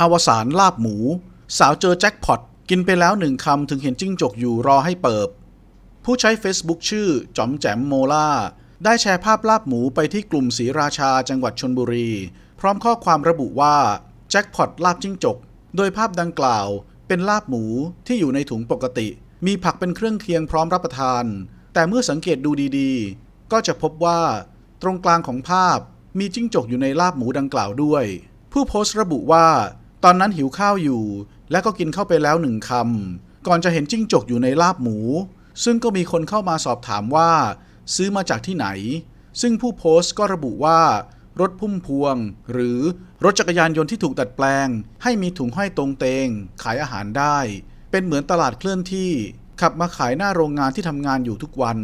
อวสานลาบหมู สาวเจอแจ็คพอต กินไปแล้วหนึ่งคำถึงเห็นจิ้งจกอยู่รอให้เปิบ ผู้ใช้ Facebook ชื่อจอมแจมโมล่า ได้แชร์ภาพลาบหมูไปที่กลุ่มศรีราชาจังหวัดชนบุรี พร้อมข้อความระบุว่า แจ็คพอตลาบจิ้งจก โดยภาพดังกล่าวเป็นลาบหมูที่อยู่ในถุงปกติ มีผักเป็นเครื่องเคียงพร้อมรับประทาน แต่เมื่อสังเกตดูดีๆ ก็จะพบว่า ตรงกลางของภาพมีจิ้งจกอยู่ในลาบหมูดังกล่าวด้วย ผู้โพสต์ระบุว่า ตอนนั้นหิวข้าวอยู่ และก็กินเข้าไปแล้วหนึ่งคำก่อนจะเห็นจิ้งจกอยู่ในลาบหมู ซึ่งก็มีคนเข้ามาสอบถามว่า ซื้อมาจากที่ไหน ซึ่งผู้โพสต์ก็ระบุว่า รถพุ่มพวง หรือรถจักรยานยนต์ที่ถูกดัดแปลง ให้มีถุงห้อยตรงเตง ขายอาหารได้ เป็นเหมือนตลาดเคลื่อนที่ ขับมาขายหน้าโรงงานที่ทำงานอยู่ทุกวัน